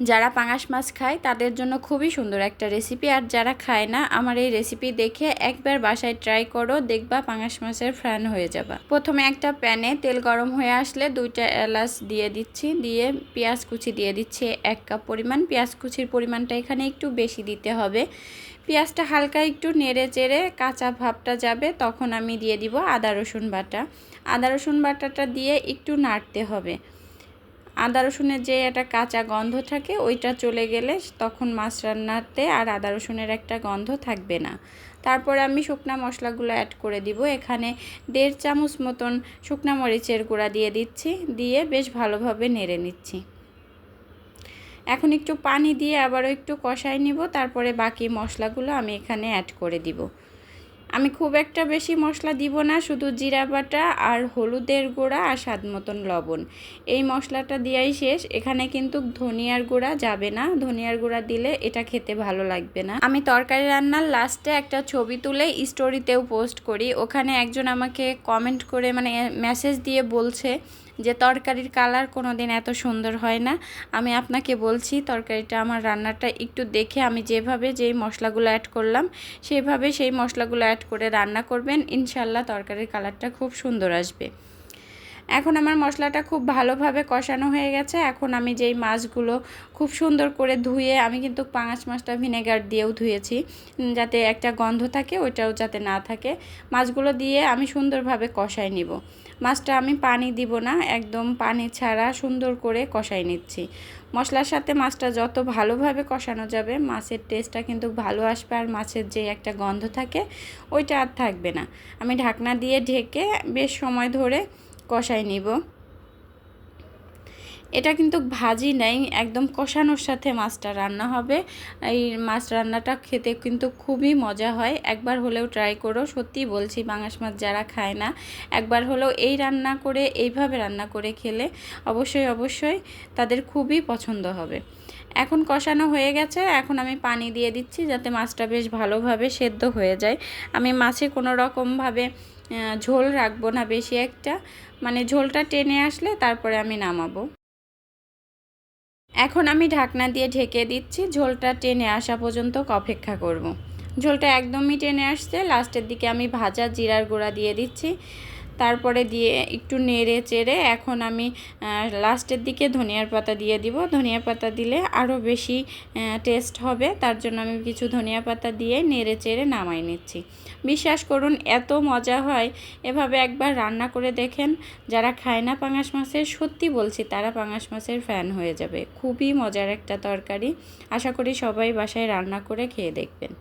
যারা পাঙাশ মাছ খায়, তাদের জন্য খুবই সুন্দর একটা রেসিপি আর যারা খায় না, আমার এই রেসিপি দেখে একবার বাসায় ট্রাই করো, দেখবা পাঙাশ মাছের ফ্রান হয়ে যাবা। প্রথমে একটা প্যানে তেল গরম হয়ে আসলে দুইটা এলাচ দিয়ে দিচ্ছি, দিয়ে পেঁয়াজ কুচি দিয়ে দিচ্ছি এক কাপ পরিমাণ। পেঁয়াজ কুচির পরিমাণটা এখানে একটু বেশি দিতে হবে। পেঁয়াজটা হালকা একটু নেড়ে চেড়ে কাঁচা ভাবটা যাবে, তখন আমি দিয়ে দিব আদা রসুন বাটা। আদা রসুন বাটাটা দিয়ে একটু নাড়তে হবে। আদা রসুনের যে একটা কাঁচা গন্ধ থাকে, ওইটা চলে গেলে তখন মাছ রান্নাতে আর আদা রসুনের একটা গন্ধ থাকবে না। তারপরে আমি শুকনা মশলাগুলো অ্যাড করে দিব। এখানে দেড় চামচ মতন শুকনা মরিচের গুঁড়া দিয়ে দিচ্ছি, দিয়ে বেশ ভালোভাবে নেড়ে নিচ্ছি। এখন একটু পানি দিয়ে আবারও একটু কষাই নিব। তারপরে বাকি মশলাগুলো আমি এখানে অ্যাড করে দিব। আমি খুব একটা বেশি মশলা দিব না, শুধু জিরা বাটা আর হলুদের গুঁড়া আর স্বাদ মতন লবণ। এই মশলাটা দিয়াই শেষ। এখানে কিন্তু ধনিয়ার গুঁড়া যাবে না। ধনিয়ার গুঁড়া দিলে এটা খেতে ভালো লাগবে না। আমি তরকারি রান্নার লাস্টে একটা ছবি তুলে স্টোরিতেও পোস্ট করি। ওখানে একজন আমাকে কমেন্ট করে মানে মেসেজ দিয়ে বলছে যে তরকারির কালার কোনো দিন এত সুন্দর হয় না। আমি আপনাকে বলছি, তরকারিটা আমার রান্নাটা একটু দেখে আমি যেভাবে যেই মশলাগুলো অ্যাড করলাম, সেভাবে সেই মশলাগুলো অ্যাড করে রান্না করবেন। ইনশাল্লাহ তরকারির কালারটা খুব সুন্দর আসবে। এখন আমার মশলাটা খুব ভালোভাবে কষানো হয়ে গেছে। এখন আমি যেই মাছগুলো খুব সুন্দর করে ধুয়ে আমি কিন্তু পাঙাশ মাছটা ভিনেগার দিয়েও ধুয়েছি যাতে একটা গন্ধ থাকে, ওইটাও যাতে না থাকে। মাছগুলো দিয়ে আমি সুন্দরভাবে কষাই নিব। মাছটা আমি পানি দিব না, একদম পানি ছাড়া সুন্দর করে কষাই নিচ্ছি। মশলার সাথে মাছটা যত ভালোভাবে কষানো যাবে, মাছের টেস্টটা কিন্তু ভালো আসবে আর মাছের যে একটা গন্ধ থাকে, ওইটা আর থাকবে না। আমি ঢাকনা দিয়ে ঢেকে বেশ সময় ধরে কষাই নিব। এটা কিন্তু ভাজি নেই, একদম কষানোর সাথে মাছটা রান্না হবে। এই মাছ রান্নাটা খেতে কিন্তু খুবই মজা হয়। একবার হলেও ট্রাই করো, সত্যি বলছি বাংলাস মাছ যারা খায় না, একবার হলেও এই রান্না করে, এইভাবে রান্না করে খেলে অবশ্যই অবশ্যই তাদের খুবই পছন্দ হবে। এখন কষানো হয়ে গেছে, এখন আমি পানি দিয়ে দিচ্ছি যাতে মাছটা বেশ ভালোভাবে সেদ্ধ হয়ে যায়। আমি মাছে কোনো রকমভাবে ঝোল রাখব না বেশি একটা। মানে ঝোলটা টেনে আসলে তারপরে আমি নামাবো। এখন আমি ঢাকনা দিয়ে ঢেকে দিচ্ছি। ঝোলটা টেনে আসা পর্যন্ত অপেক্ষা করব। ঝোলটা একদমই টেনে আসছে। লাস্টের দিকে আমি ভাজা জিরার গুঁড়া দিয়ে দিচ্ছি। তারপরে দিয়ে একটু নেড়ে চেড়ে এখন আমি লাস্টের দিকে ধনিয়ার পাতা দিয়ে দিব। ধনিয়া পাতা দিলে আরও বেশি টেস্ট হবে। তার জন্য আমি কিছু ধনিয়া পাতা দিয়ে নেড়ে চেড়ে নামাই নিচ্ছি। বিশ্বাস করুন, এত মজা হয়। এভাবে একবার রান্না করে দেখেন, যারা খায় না পাঙাশ মাছের, সত্যি বলছি তারা পাঙাশ মাছের ফ্যান হয়ে যাবে। খুবই মজার একটা তরকারি। আশা করি সবাই বাসায় রান্না করে খেয়ে দেখবেন।